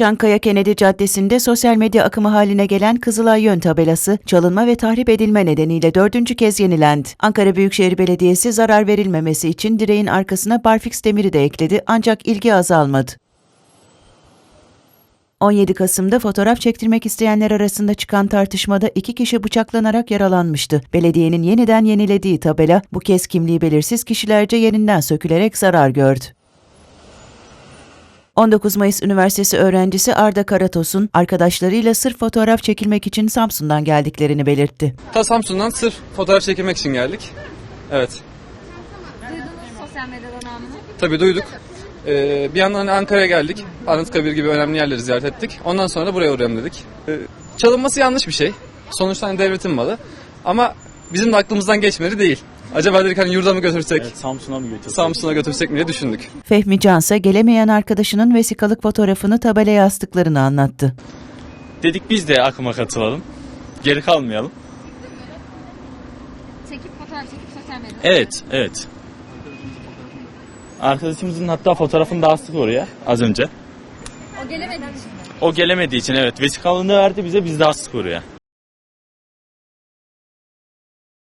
Çankaya Kennedy Caddesi'nde sosyal medya akımı haline gelen Kızılay Yön tabelası çalınma ve tahrip edilme nedeniyle dördüncü kez yenilendi. Ankara Büyükşehir Belediyesi zarar verilmemesi için direğin arkasına barfiks demiri de ekledi ancak ilgi azalmadı. 17 Kasım'da fotoğraf çektirmek isteyenler arasında çıkan tartışmada iki kişi bıçaklanarak yaralanmıştı. Belediyenin yeniden yenilediği tabela bu kez kimliği belirsiz kişilerce yerinden sökülerek zarar gördü. 19 Mayıs Üniversitesi öğrencisi Arda Karatos'un arkadaşlarıyla sırf fotoğraf çekilmek için Samsun'dan geldiklerini belirtti. Ta Samsun'dan sırf fotoğraf çekilmek için geldik. Evet. Duydunuz sosyal medyadan anını. Tabii duyduk. Ee, bir yandan hani Ankara'ya geldik. Anıtkabir gibi önemli yerleri ziyaret ettik. Ondan sonra da buraya uğrayalım dedik. Ee, çalınması yanlış bir şey. Sonuçta hani devletin malı. Ama bizim de aklımızdan geçmedi değil. Acaba dedik hani yurda mı götürsek, Evet, Samsun'a mı götürsek? Samsun'a götürsek mi diye düşündük. Fehmi Cansa gelemeyen arkadaşının vesikalık fotoğrafını tabelaya astıklarını anlattı. Dedik biz de akıma katılalım. Geri kalmayalım. Çekip fotoğraf çekip sosyal medyada. Evet, evet. Arkadaşımızın hatta fotoğrafını da astık oraya az önce. O gelemediği için. O gelemediği için evet vesikalığını verdi bize biz de astık oraya.